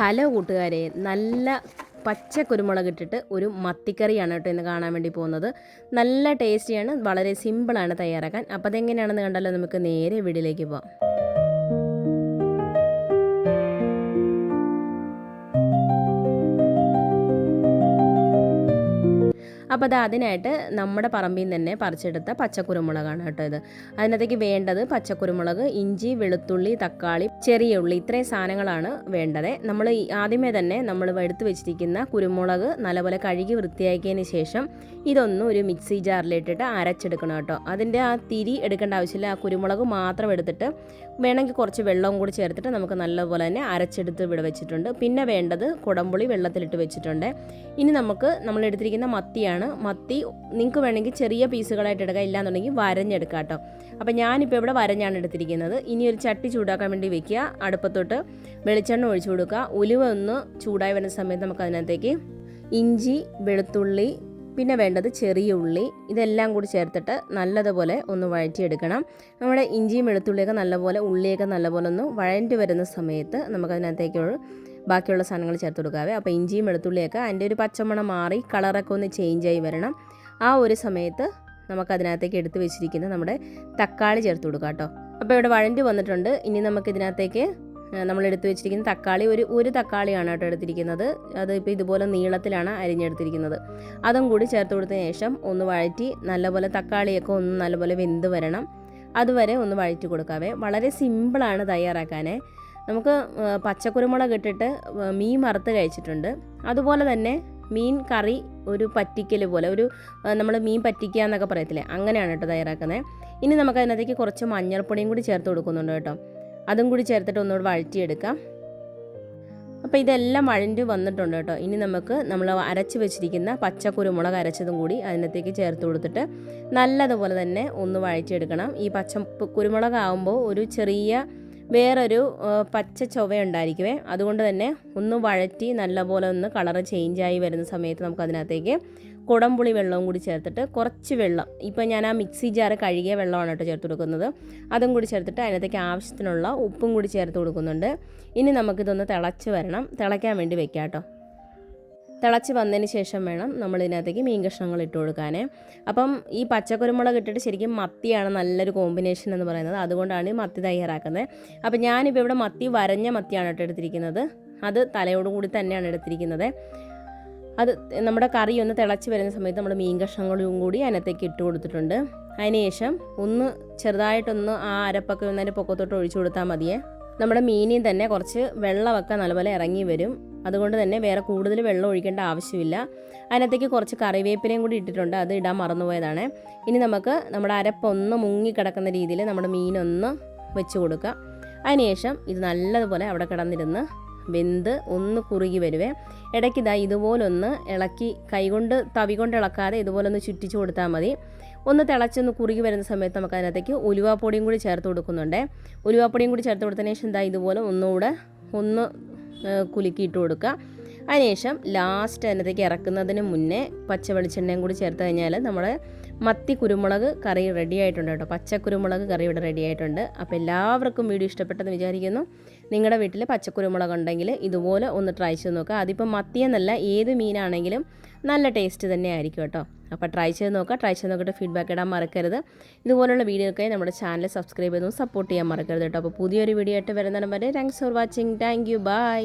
Hello കൂട്ടുകാരെ നല്ല പച്ച കുരുമുളക് ഇട്ടിട്ട് ഒരു മത്തിക്കറിയാണ് കേട്ടോ ഇന്ന് കാണാൻ വേണ്ടി പോകുന്നത്. നല്ല ടേസ്റ്റിയാണ് വളരെ സിമ്പിളാണ് തയ്യാറാക്കാൻ. അപ്പോൾ അതെങ്ങനെയാണെന്ന് കണ്ടാലോ നമുക്ക് നേരെ വീടിലേക്ക് പോവാം അപ്പോൾ അത് അതിനായിട്ട് നമ്മുടെ പറമ്പിൽ നിന്ന് തന്നെ പറിച്ചെടുത്ത പച്ചക്കുരുമുളകാണ് കേട്ടോ ഇത്. അതിനകത്തേക്ക് വേണ്ടത് പച്ചക്കുരുമുളക് ഇഞ്ചി വെളുത്തുള്ളി തക്കാളി ചെറിയ ഉള്ളി ഇത്രയും സാധനങ്ങളാണ് വേണ്ടത്. നമ്മൾ ആദ്യമേ തന്നെ നമ്മൾ എടുത്തു വെച്ചിരിക്കുന്ന കുരുമുളക് നല്ലപോലെ കഴുകി വൃത്തിയാക്കിയതിന് ശേഷം ഇതൊന്നും ഒരു മിക്സി ജാറിലിട്ടിട്ട് അരച്ചെടുക്കണം കേട്ടോ. അതിന്റെ ആ തിരി എടുക്കേണ്ട ആവശ്യമില്ല. ആ കുരുമുളക് മാത്രം എടുത്തിട്ട് വേണമെങ്കിൽ കുറച്ച് വെള്ളവും കൂടി ചേർത്തിട്ട് നമുക്ക് നല്ലപോലെ തന്നെ അരച്ചെടുത്ത് ഇവിടെ വെച്ചിട്ടുണ്ട്. പിന്നെ വേണ്ടത് കുടംപുളി വെള്ളത്തിലിട്ട് വെച്ചിട്ടുണ്ട്. ഇനി നമുക്ക് നമ്മൾ എടുത്തിരിക്കുന്ന മത്തിയാണ് മത്തി നിങ്ങൾക്ക് വേണമെങ്കിൽ ചെറിയ പീസുകളായിട്ട് എടുക്കാം. ഇല്ലാന്നുണ്ടെങ്കിൽ വരഞ്ഞെടുക്കാം കേട്ടോ. അപ്പോൾ ഞാനിപ്പോൾ ഇവിടെ വരഞ്ഞാണ് എടുത്തിരിക്കുന്നത്. ഇനി ഒരു ചട്ടി ചൂടാക്കാൻ വേണ്ടി വെക്കുക. അടുപ്പത്തോട്ട് വെളിച്ചെണ്ണ ഒഴിച്ചു കൊടുക്കുക. ഉലുവ ഒന്ന് ചൂടായി വരുന്ന സമയത്ത് നമുക്ക് അതിനകത്തേക്ക് ഇഞ്ചി വെളുത്തുള്ളി പിന്നെ വേണ്ടത് ചെറിയ ഉള്ളി. ഇതെല്ലാം കൂടി ചേർത്തിട്ട് നല്ലതുപോലെ ഒന്ന് വഴറ്റിയെടുക്കണം. നമ്മുടെ ഇഞ്ചിയും വെളുത്തുള്ളിയൊക്കെ നല്ലപോലെ ഉള്ളിയൊക്കെ നല്ലപോലെ ഒന്ന് വഴണ്ടി വരുന്ന സമയത്ത് നമുക്കതിനകത്തേക്ക് ബാക്കിയുള്ള സാധനങ്ങൾ ചേർത്ത് കൊടുക്കാവേ. അപ്പോൾ ഇഞ്ചിയും വെളുത്തുള്ളിയൊക്കെ അതിന്റെ ഒരു പച്ചമണം മാറി കളറൊക്കെ ഒന്ന് ചേഞ്ച് ആയി വരണം. ആ ഒരു സമയത്ത് നമുക്കതിനകത്തേക്ക് എടുത്ത് വെച്ചിരിക്കുന്ന നമ്മുടെ തക്കാളി ചേർത്ത് കൊടുക്കാം കേട്ടോ. അപ്പോൾ ഇവിടെ വഴണ്ടി വന്നിട്ടുണ്ട്. ഇനി നമുക്കിതിനകത്തേക്ക് നമ്മൾ എടുത്തു വെച്ചിരിക്കുന്ന തക്കാളി ഒരു ഒരു തക്കാളിയാണ് കേട്ടോ എടുത്തിരിക്കുന്നത്. അത് ഇപ്പോൾ ഇതുപോലെ നീളത്തിലാണ് അരിഞ്ഞെടുത്തിരിക്കുന്നത്. അതും കൂടി ചേർത്ത് കൊടുത്തതിന് ശേഷം ഒന്ന് വഴറ്റി നല്ലപോലെ തക്കാളിയൊക്കെ ഒന്ന് നല്ലപോലെ വെന്ത് വരണം. അതുവരെ ഒന്ന് വഴറ്റി കൊടുക്കാവേ. വളരെ സിമ്പിളാണ് തയ്യാറാക്കാനേ. നമുക്ക് പച്ചക്കുരുമുളക് ഇട്ടിട്ട് മീൻ വറുത്ത് കഴിച്ചിട്ടുണ്ട്. അതുപോലെ തന്നെ മീൻ കറി ഒരു പറ്റിക്കൽ പോലെ ഒരു നമ്മൾ മീൻ പറ്റിക്കുക എന്നൊക്കെ പറയത്തില്ലേ? അങ്ങനെയാണ് കേട്ടോ തയ്യാറാക്കുന്നത് ഇനി നമുക്ക് അതിനകത്തേക്ക് കുറച്ച് മഞ്ഞൾപ്പൊടിയും കൂടി ചേർത്ത് കൊടുക്കുന്നുണ്ട് കേട്ടോ. അതും കൂടി ചേർത്തിട്ട് ഒന്നുകൂടി വഴറ്റിയെടുക്കാം. അപ്പോൾ ഇതെല്ലാം വഴഞ്ഞു വന്നിട്ടുണ്ട് കേട്ടോ. ഇനി നമുക്ക് നമ്മൾ അരച്ച് വെച്ചിരിക്കുന്ന പച്ചക്കുരുമുളക് അരച്ചതും കൂടി അതിനകത്തേക്ക് ചേർത്ത് കൊടുത്തിട്ട് നല്ലതുപോലെ തന്നെ ഒന്ന് വഴറ്റിയെടുക്കണം. ഈ പച്ച കുരുമുളക് ആകുമ്പോൾ ഒരു ചെറിയ വേറൊരു പച്ച ചൊവ ഉണ്ടായിരിക്കുമേ അതുകൊണ്ട് തന്നെ ഒന്ന് വഴറ്റി നല്ലപോലെ ഒന്ന് കളറ് ചേഞ്ചായി വരുന്ന സമയത്ത് നമുക്ക് അതിനകത്തേക്ക് കുടംപുളി വെള്ളവും കൂടി ചേർത്തിട്ട് കുറച്ച് വെള്ളം. ഇപ്പോൾ ഞാൻ ആ മിക്സി ജാറ് കഴുകിയ വെള്ളമാണ് കേട്ടോ ചേർത്ത് കൊടുക്കുന്നത്. അതും കൂടി ചേർത്തിട്ട് അതിനകത്തേക്ക് ആവശ്യത്തിനുള്ള ഉപ്പും കൂടി ചേർത്ത് കൊടുക്കുന്നുണ്ട്. ഇനി നമുക്കിതൊന്ന് തിളച്ച് വരണം. തിളയ്ക്കാൻ വേണ്ടി വെക്കാം കേട്ടോ. തിളച്ച് വന്നതിന് ശേഷം വേണം നമ്മൾ ഇതിനകത്തേക്ക് മീൻ കഷ്ണങ്ങൾ ഇട്ട് കൊടുക്കാനേ അപ്പം ഈ പച്ചക്കുരുമുളക് ഇട്ടിട്ട് ശരിക്കും മത്തിയാണ് നല്ലൊരു കോമ്പിനേഷൻ എന്ന് പറയുന്നത്. അതുകൊണ്ടാണ് മത്തി തയ്യാറാക്കുന്നത്. അപ്പം ഞാനിപ്പോൾ ഇവിടെ മത്തി വരഞ്ഞ മത്തിയാണ് കേട്ടോ എടുത്തിരിക്കുന്നത്. അത് തലയോടുകൂടി തന്നെയാണ് എടുത്തിരിക്കുന്നത്. അത് നമ്മുടെ കറി ഒന്ന് തിളച്ച് വരുന്ന സമയത്ത് നമ്മൾ മീൻ കഷ്ണങ്ങളും കൂടി അതിനകത്തേക്ക് ഇട്ട് കൊടുത്തിട്ടുണ്ട്. അതിനുശേഷം ഒന്ന് ചെറുതായിട്ടൊന്ന് ആ അരപ്പൊക്കെ ഒന്നതിന്റെ പൊക്കത്തോട്ട് ഒഴിച്ചു കൊടുത്താൽ മതിയേ. നമ്മുടെ മീനിൽ തന്നെ കുറച്ച് വെള്ളമൊക്കെ നല്ലപോലെ ഇറങ്ങി വരും. അതുകൊണ്ട് തന്നെ വേറെ കൂടുതൽ വെള്ളം ഒഴിക്കേണ്ട ആവശ്യമില്ല. അതിനകത്തേക്ക് കുറച്ച് കറിവേപ്പിലയും കൂടി ഇട്ടിട്ടുണ്ട്. അത് ഇടാൻ മറന്നുപോയതാണ്. ഇനി നമുക്ക് നമ്മുടെ അരപ്പൊന്ന് മുങ്ങിക്കിടക്കുന്ന രീതിയിൽ നമ്മുടെ മീനൊന്ന് വെച്ച് കൊടുക്കുക അതിനുശേഷം ഇത് നല്ലതുപോലെ അവിടെ കിടന്നിരുന്ന് വെന്ത് ഒന്ന് കുറുകി വരുവേ. ഇടയ്ക്ക് ഇതാ ഇതുപോലൊന്ന് ഇളക്കി കൈകൊണ്ട് തവി കൊണ്ട് ഇളക്കാതെ ഇതുപോലൊന്ന് ചുറ്റിച്ച് കൊടുത്താൽ മതി. ഒന്ന് തിളച്ചൊന്ന് കുറുകി വരുന്ന സമയത്ത് നമുക്ക് അതിനകത്തേക്ക് ഉലുവാപ്പൊടിയും കൂടി ചേർത്ത് കൊടുക്കുന്നുണ്ട്. ഉലുവാപ്പൊടിയും കൂടി ചേർത്ത് കൊടുത്തതിന് ശേഷം ഇതാ ഇതുപോലെ ഒന്നുകൂടെ ഒന്ന് കുലുക്കിയിട്ട് കൊടുക്കുക. അതിനുശേഷം ലാസ്റ്റ് അതിനകത്തേക്ക് ഇറക്കുന്നതിന് മുന്നേ പച്ച വെളിച്ചെണ്ണയും കൂടി ചേർത്ത് കഴിഞ്ഞാൽ നമ്മൾ മത്തി കുരുമുളക് കറി റെഡി ആയിട്ടുണ്ട് കേട്ടോ. പച്ച കുരുമുളക് കറി ഇവിടെ റെഡി ആയിട്ടുണ്ട്. അപ്പോൾ എല്ലാവർക്കും വീഡിയോ ഇഷ്ടപ്പെട്ടെന്ന് വിചാരിക്കുന്നു. നിങ്ങളുടെ വീട്ടിൽ പച്ചക്കുരുമുളക് ഉണ്ടെങ്കിൽ ഇതുപോലെ ഒന്ന് ട്രൈ ചെയ്ത് നോക്കുക. അതിപ്പോൾ മത്തിയെന്നല്ല ഏത് മീനാണെങ്കിലും നല്ല ടേസ്റ്റ് തന്നെ ആയിരിക്കും കേട്ടോ. അപ്പോൾ ട്രൈ ചെയ്ത് നോക്കുക ട്രൈ ചെയ്ത് നോക്കിയിട്ട് ഫീഡ്ബാക്ക് ഇടാൻ മറക്കരുത്. ഇതുപോലുള്ള വീഡിയോ നമ്മുടെ ചാനൽ സബ്സ്ക്രൈബ് ചെയ്തും സപ്പോർട്ട് ചെയ്യാൻ മറക്കരുത് കേട്ടോ. അപ്പോൾ പുതിയൊരു വീഡിയോ ആയിട്ട് വരുന്നതിന് വരെ thanks for watching thank you bye